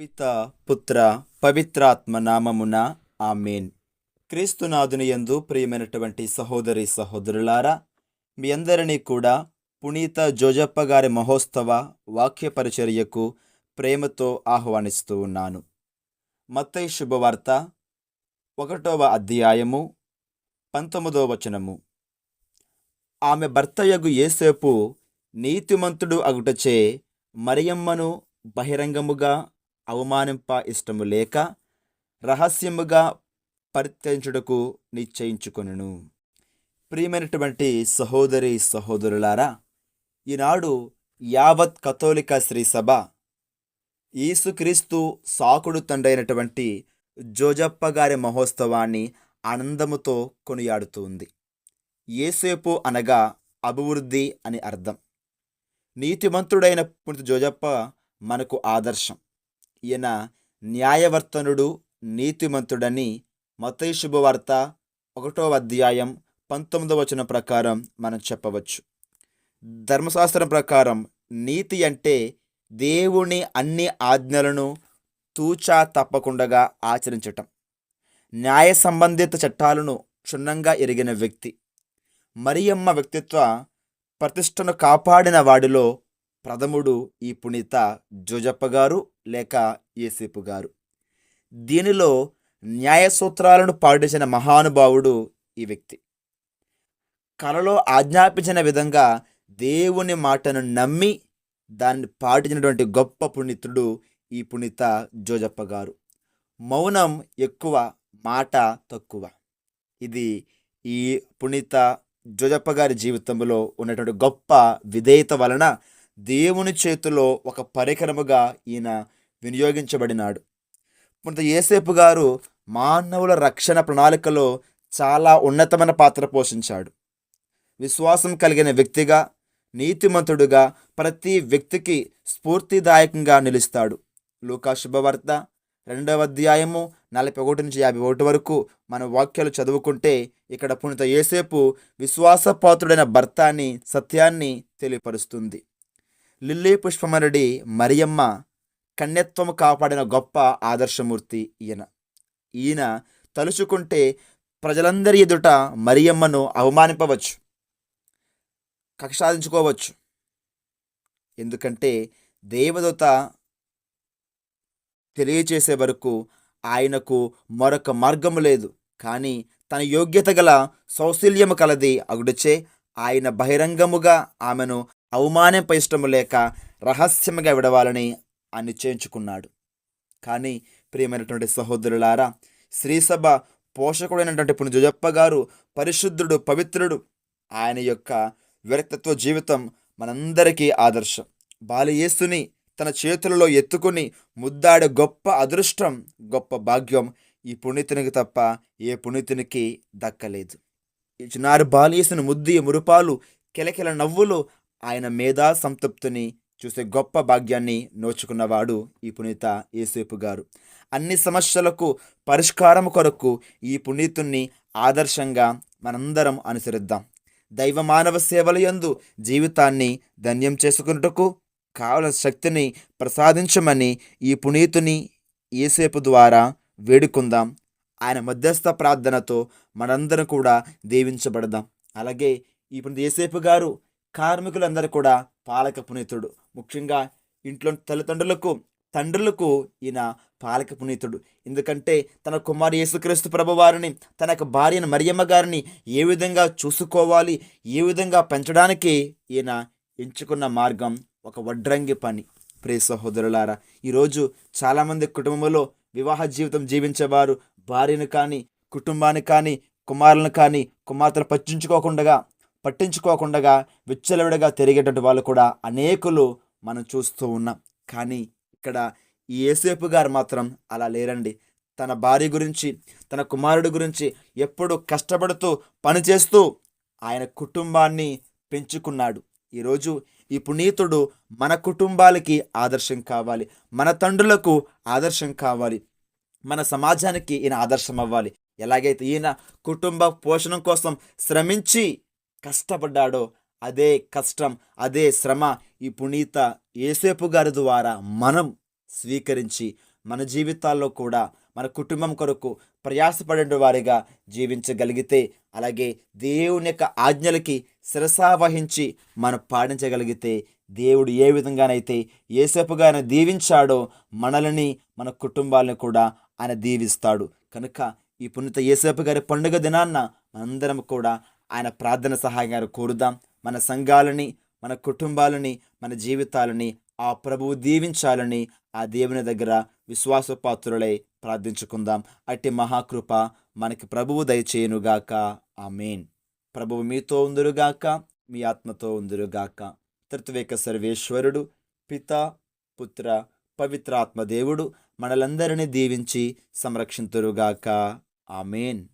పిత పుత్ర పవిత్రాత్మ నామమున ఆమెన్. క్రీస్తునాథుని యందు ప్రియమైనటువంటి సహోదరి సహోదరులారా మీ అందరినీ కూడా పునీత జోజప్ప గారి మహోత్సవ వాక్య పరిచర్యకు ప్రేమతో ఆహ్వానిస్తూ ఉన్నాను. మత్తయి శుభవార్త ఒకటవ అధ్యాయము పంతొమ్మిదవ వచనము. ఆమె భర్తయగు ఏసేపు నీతిమంతుడు అగుటచే మరియమ్మను బహిరంగముగా అవమానింప ఇష్టము లేక రహస్యముగా పరిత్యజించుటకు నిశ్చయించుకొనును. ప్రియమైనటువంటి సహోదరి సహోదరులారా ఈనాడు యావత్ కథోలిక శ్రీ సభ యేసుక్రీస్తు సాకుడు తండ్రైనటువంటి జోజప్ప గారి మహోత్సవాన్ని ఆనందముతో కొనియాడుతుంది. ఏసేపు అనగా అభివృద్ధి అని అర్థం. నీతిమంతుడైన పునిత జోజప్ప మనకు ఆదర్శం. ఈయన న్యాయవర్తనుడు నీతిమంతుడని మతయ శుభవార్త ఒకటో అధ్యాయం పంతొమ్మిదవ వచనం ప్రకారం మనం చెప్పవచ్చు. ధర్మశాస్త్రం ప్రకారం నీతి అంటే దేవుని అన్ని ఆజ్ఞలను తూచా తప్పకుండా ఆచరించటం. న్యాయ సంబంధిత చట్టాలను క్షుణ్ణంగా ఎరిగిన వ్యక్తి. మరియమ్మ వ్యక్తిత్వ ప్రతిష్టను కాపాడిన వాడిలో ప్రథముడు ఈ పునీత జోజప్ప గారు లేక ఏసేపు గారు. దీనిలో న్యాయ సూత్రాలను పాటించిన మహానుభావుడు ఈ వ్యక్తి. కలలో ఆజ్ఞాపించిన విధంగా దేవుని మాటను నమ్మి దాన్ని పాటించినటువంటి గొప్ప పునీతుడు ఈ పునీత జోజప్ప గారు. మౌనం ఎక్కువ మాట తక్కువ. ఇది ఈ పునీత జోజప్ప గారి జీవితంలో ఉన్నటువంటి గొప్ప విధేయత వలన దేవుని చేతిలో ఒక పరికరముగా ఈయన వినియోగించబడినాడు. కొంత ఏసేపు గారు మానవుల రక్షణ ప్రణాళికలో చాలా ఉన్నతమైన పాత్ర పోషించాడు. విశ్వాసం కలిగిన వ్యక్తిగా నీతిమంతుడుగా ప్రతి వ్యక్తికి స్ఫూర్తిదాయకంగా నిలుస్తాడు. లూకా శుభవార్త రెండవ అధ్యాయము నలభై ఒకటి నుంచి యాభై ఒకటి వరకు మన వాక్యాలు చదువుకుంటే ఇక్కడ పుణిత ఏసేపు విశ్వాసపాత్రుడైన భర్త అని సత్యాన్ని తెలియపరుస్తుంది. లిల్లీ పుష్పమరడి మరియమ్మ కన్యత్వము కాపాడిన గొప్ప ఆదర్శమూర్తి ఈయన. ఈయన తలుచుకుంటే ప్రజలందరి ఎదుట మరియమ్మను అవమానింపవచ్చు కక్షాదించుకోవచ్చు ఎందుకంటే దేవదూత తెలియచేసే వరకు ఆయనకు మరొక మార్గము లేదు. కానీ తన యోగ్యత గల సౌశల్యము కలది అగుడుచే ఆయన బహిరంగముగా ఆమెను అవమానింప ఇష్టము లేక రహస్యముగా విడవాలని ఆయన నిశ్చయించుకున్నాడు. కానీ ప్రియమైనటువంటి సహోదరులారా శ్రీసభ పోషకుడైనటువంటి పుని జుజప్ప గారు పరిశుద్ధుడు పవిత్రుడు ఆయన యొక్క వ్యక్తిత్వ జీవితం మనందరికీ ఆదర్శం. బాలయేసుని తన చేతులలో ఎత్తుకుని ముద్దాడే గొప్ప అదృష్టం గొప్ప భాగ్యం ఈ పుణ్యతునికి తప్ప ఏ పుణ్యతునికి దక్కలేదు. ఈ చిన్నారి బాలయేసుని ముద్ది మురుపాలు కిలకిల నవ్వులు ఆయన మేధా సంతృప్తిని చూసే గొప్ప భాగ్యాన్ని నోచుకున్నవాడు ఈ పునీత ఏసేపు గారు. అన్ని సమస్యలకు పరిష్కారం కొరకు ఈ పునీతుణ్ణి ఆదర్శంగా మనందరం అనుసరిద్దాం. దైవ మానవ సేవల యందు జీవితాన్ని ధన్యం చేసుకున్నటకు కావలసిన శక్తిని ప్రసాదించమని ఈ పునీతుని ఏసేపు ద్వారా వేడుకుందాం. ఆయన మధ్యస్థ ప్రార్థనతో మనందరం కూడా దీవించబడదాం. అలాగే ఈ పునీత ఏసేపు గారు కార్మికులందరూ కూడా పాలక పునీతుడు. ముఖ్యంగా ఇంట్లో తల్లిదండ్రులకు తండ్రులకు ఈయన పాలక పునీతుడు. ఎందుకంటే తన కుమారు యేసుక్రీస్తు ప్రభు వారిని తన యొక్క భార్యను మరియమ్మ గారిని ఏ విధంగా చూసుకోవాలి ఏ విధంగా పెంచడానికి ఈయన ఎంచుకున్న మార్గం ఒక వడ్రంగి పని. ప్రే సహోదరులారా ఈరోజు చాలామంది కుటుంబంలో వివాహ జీవితం జీవించేవారు భార్యను కానీ కుటుంబాన్ని కానీ కుమారులను కానీ కుమార్తెలు పట్టించుకోకుండా పట్టించుకోకుండా విచ్చలవిడగా తిరిగేటువంటి వాళ్ళు కూడా అనేకులు మనం చూస్తూ ఉన్నాం. కానీ ఇక్కడ ఈ ఏసేపు గారు మాత్రం అలా లేరండి. తన భార్య గురించి తన కుమారుడి గురించి ఎప్పుడు కష్టపడుతూ పనిచేస్తూ ఆయన కుటుంబాన్ని పెంచుకున్నాడు. ఈరోజు ఈ పునీతుడు మన కుటుంబాలకి ఆదర్శం కావాలి. మన తండ్రులకు ఆదర్శం కావాలి. మన సమాజానికి ఈయన ఆదర్శం అవ్వాలి ఎలాగైతే ఈయన కుటుంబ పోషణ కోసం శ్రమించి కష్టపడ్డాడో అదే కష్టం అదే శ్రమ ఈ పునీత ఏసేపు గారి ద్వారా మనం స్వీకరించి మన జీవితాల్లో కూడా మన కుటుంబం కొరకు ప్రయాసపడే వారిగా జీవించగలిగితే అలాగే దేవుని యొక్క ఆజ్ఞలకి శిరసావహించి మనం పాటించగలిగితే దేవుడు ఏ విధంగానైతే ఏసేపుగా ఆయన దీవించాడో మనల్ని మన కుటుంబాలను కూడా ఆయన దీవిస్తాడు. కనుక ఈ పుణ్యత ఏసేపు గారి పండుగ దినాన్న మనందరం కూడా ఆయన ప్రార్థన సహాయంగా కోరుదాం. మన సంఘాలని మన కుటుంబాలని మన జీవితాలని ఆ ప్రభువు దీవించాలని ఆ దేవుని దగ్గర విశ్వాసపాత్రులై ప్రార్థించుకుందాం. అట్టి మహాకృప మనకి ప్రభువు దయచేయునుగాక. ఆమెన్. ప్రభువు మీతో ఉందురుగాక మీ ఆత్మతో ఉందురుగాక తృత్వేక సర్వేశ్వరుడు పిత పుత్ర పవిత్రాత్మ దేవుడు మనలందరినీ దీవించి సంరక్షింతురుగాక ఆమెన్.